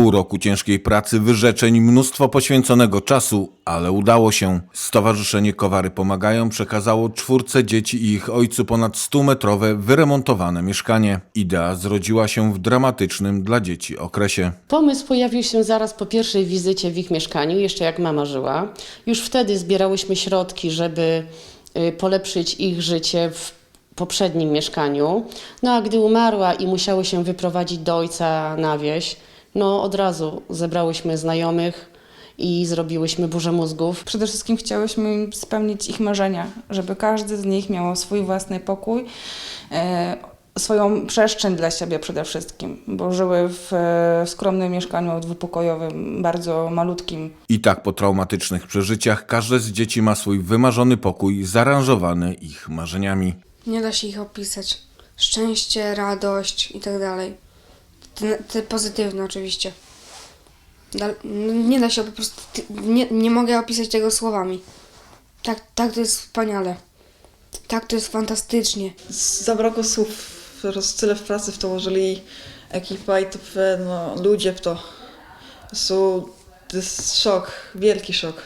Pół roku ciężkiej pracy, wyrzeczeń, mnóstwo poświęconego czasu, ale udało się. Stowarzyszenie Kowary Pomagają przekazało czwórce dzieci i ich ojcu ponad 100-metrowe wyremontowane mieszkanie. Idea zrodziła się w dramatycznym dla dzieci okresie. Pomysł pojawił się zaraz po pierwszej wizycie w ich mieszkaniu, jeszcze jak mama żyła. Już wtedy zbierałyśmy środki, żeby y, polepszyć ich życie w poprzednim mieszkaniu. No a gdy umarła i musiały się wyprowadzić do ojca na wieś, no od razu zebrałyśmy znajomych i zrobiłyśmy burzę mózgów. Przede wszystkim chciałyśmy spełnić ich marzenia, żeby każdy z nich miał swój własny pokój, e, swoją przestrzeń dla siebie przede wszystkim, bo żyły w, w skromnym mieszkaniu dwupokojowym, bardzo malutkim. I tak po traumatycznych przeżyciach każde z dzieci ma swój wymarzony pokój zaaranżowany ich marzeniami. Nie da się ich opisać. Szczęście, radość i tak dalej. Te, te pozytywne oczywiście. No nie da się po prostu. Nie, nie mogę opisać tego słowami. Tak, tak to jest wspaniale. Tak to jest fantastycznie. Zabrakło słów, po tyle w pracy w to włożyli ekipa i to no, ludzie w to. Są, to jest szok, wielki szok.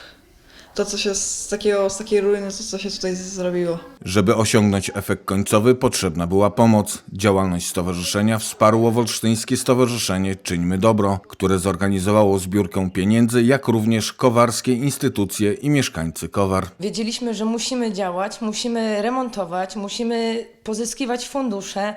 To, co się z, takiego, z takiej ruiny, to, co się tutaj zrobiło. Żeby osiągnąć efekt końcowy, potrzebna była pomoc. Działalność stowarzyszenia wsparło Wolsztyńskie Stowarzyszenie Czyńmy Dobro, które zorganizowało zbiórkę pieniędzy, jak również kowarskie instytucje i mieszkańcy Kowar. Wiedzieliśmy, że musimy działać, musimy remontować, musimy pozyskiwać fundusze,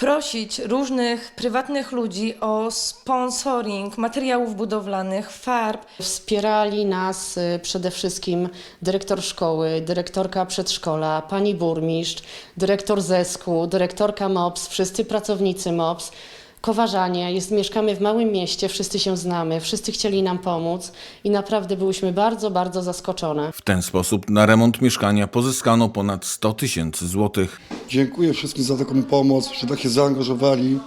prosić różnych prywatnych ludzi o sponsoring materiałów budowlanych, farb. Wspierali nas y, przede wszystkim dyrektor szkoły, dyrektorka przedszkola, pani burmistrz, dyrektor zesku, dyrektorka MOPS, wszyscy pracownicy MOPS. Kowarzanie, jest, mieszkamy w małym mieście, wszyscy się znamy, wszyscy chcieli nam pomóc i naprawdę byłyśmy bardzo, bardzo zaskoczone. W ten sposób na remont mieszkania pozyskano ponad 100 tysięcy złotych. Dziękuję wszystkim za taką pomoc, że tak się zaangażowali,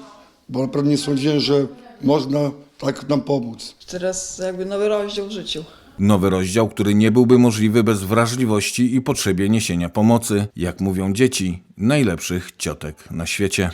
bo naprawdę nie sądziłem, że można tak nam pomóc. Teraz jakby nowy rozdział w życiu. Nowy rozdział, który nie byłby możliwy bez wrażliwości i potrzebie niesienia pomocy, jak mówią dzieci, najlepszych ciotek na świecie.